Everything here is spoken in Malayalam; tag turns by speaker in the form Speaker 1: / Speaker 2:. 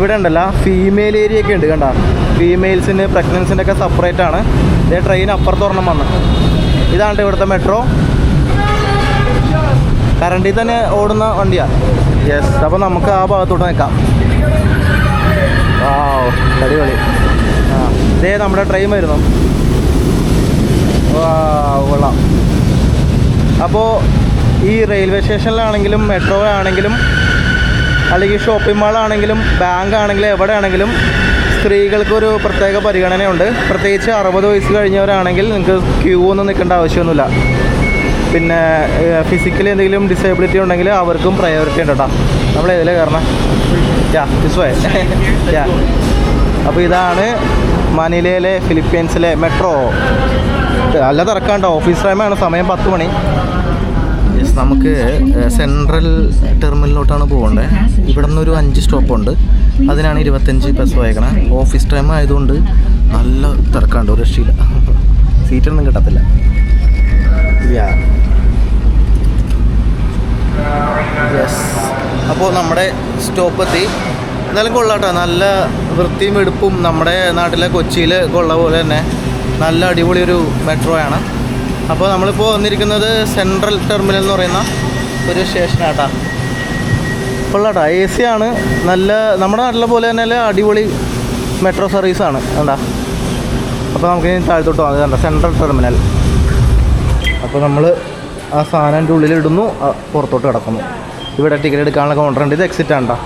Speaker 1: ഇവിടെ ഉണ്ടല്ല. ഫീമെയിൽ ഏരിയ ഒക്കെ ഉണ്ട് കണ്ട? ഫീമെയിൽസിന് പ്രഗ്നൻസിന്റെ ഒക്കെ സെപ്പറേറ്റ് ആണ്. ഇതേ ട്രെയിൻ അപ്പുറത്തൊരെണ്ണം വന്ന്. ഇതാണ് ഇവിടുത്തെ മെട്രോ കറണ്ടിൽ തന്നെ ഓടുന്ന വണ്ടിയാണ് യെസ് അപ്പോൾ നമുക്ക് ആ ഭാഗത്തോട്ട് നിൽക്കാം. ആ അടിപൊളി. ആ ഇതേ നമ്മുടെ ട്രെയിൻ വരുന്നു. കൊള്ളാം. അപ്പോൾ ഈ റെയിൽവേ സ്റ്റേഷനിലാണെങ്കിലും മെട്രോ ആണെങ്കിലും അല്ലെങ്കിൽ ഷോപ്പിംഗ് മാളാണെങ്കിലും ബാങ്ക് ആണെങ്കിലും എവിടെ ആണെങ്കിലും സ്ത്രീകൾക്ക് ഒരു പ്രത്യേക പരിഗണനയുണ്ട്. പ്രത്യേകിച്ച് അറുപത് വയസ്സ് കഴിഞ്ഞവരാണെങ്കിൽ നിങ്ങൾക്ക് ക്യൂ ഒന്നും നിൽക്കേണ്ട ആവശ്യമൊന്നുമില്ല. പിന്നെ ഫിസിക്കലി എന്തെങ്കിലും ഡിസേബിലിറ്റി ഉണ്ടെങ്കിൽ അവർക്കും പ്രയോറിറ്റി ഉണ്ട് കേട്ടോ നമ്മൾ ഏതിലെ കയറണം യാ ദിസ് യാ. അപ്പോൾ ഇതാണ് മനിലയിലെ ഫിലിപ്പീൻസിലെ മെട്രോ നല്ല തിരക്കാണ്ടോ ഓഫീസ് ടൈമാണ് സമയം പത്ത് മണി. യെസ് നമുക്ക് സെൻട്രൽ ടെർമിനലിലോട്ടാണ് പോകേണ്ടത് ഇവിടെ നിന്നൊരു അഞ്ച് സ്റ്റോപ്പുണ്ട്. അതിനാണ് ഇരുപത്തഞ്ച് ബസ് പോയേക്കണേ ഓഫീസ് ടൈം ആയതുകൊണ്ട് നല്ല തിരക്കാണ്ട് ഒരു രക്ഷയില്ല. സീറ്റൊന്നും കിട്ടത്തില്ല. അപ്പോൾ നമ്മുടെ സ്റ്റോപ്പ് എത്തി എന്നാലും കൊള്ളാട്ടോ. നല്ല വൃത്തിയും എടുപ്പും നമ്മുടെ നാട്ടിലെ കൊച്ചിയിൽ കൊള്ള പോലെ തന്നെ. നല്ല അടിപൊളി ഒരു മെട്രോ ആണ്. അപ്പോൾ നമ്മളിപ്പോൾ വന്നിരിക്കുന്നത് സെൻട്രൽ ടെർമിനൽ എന്ന് പറയുന്ന ഒരു സ്റ്റേഷനാട്ടാ കൊള്ളാട്ടോ. എ സി ആണ്. നല്ല നമ്മുടെ നാട്ടിലെ പോലെ തന്നെ അടിപൊളി മെട്രോ സർവീസാണ് കണ്ടാ? അപ്പോൾ നമുക്ക് ഇനി താഴത്തോട്ട് പോകാം. കണ്ട? Central terminal. അപ്പോൾ നമ്മൾ ആ സാധനത്തിന്റെ ഉള്ളിലിടുന്നു. പുറത്തോട്ട് കിടക്കുന്നു. ഇവിടെ ടിക്കറ്റ് എടുക്കാനുള്ള കൗണ്ടർ ഉണ്ട്. ഇത് എക്സിറ്റ് ആണ്ടാ.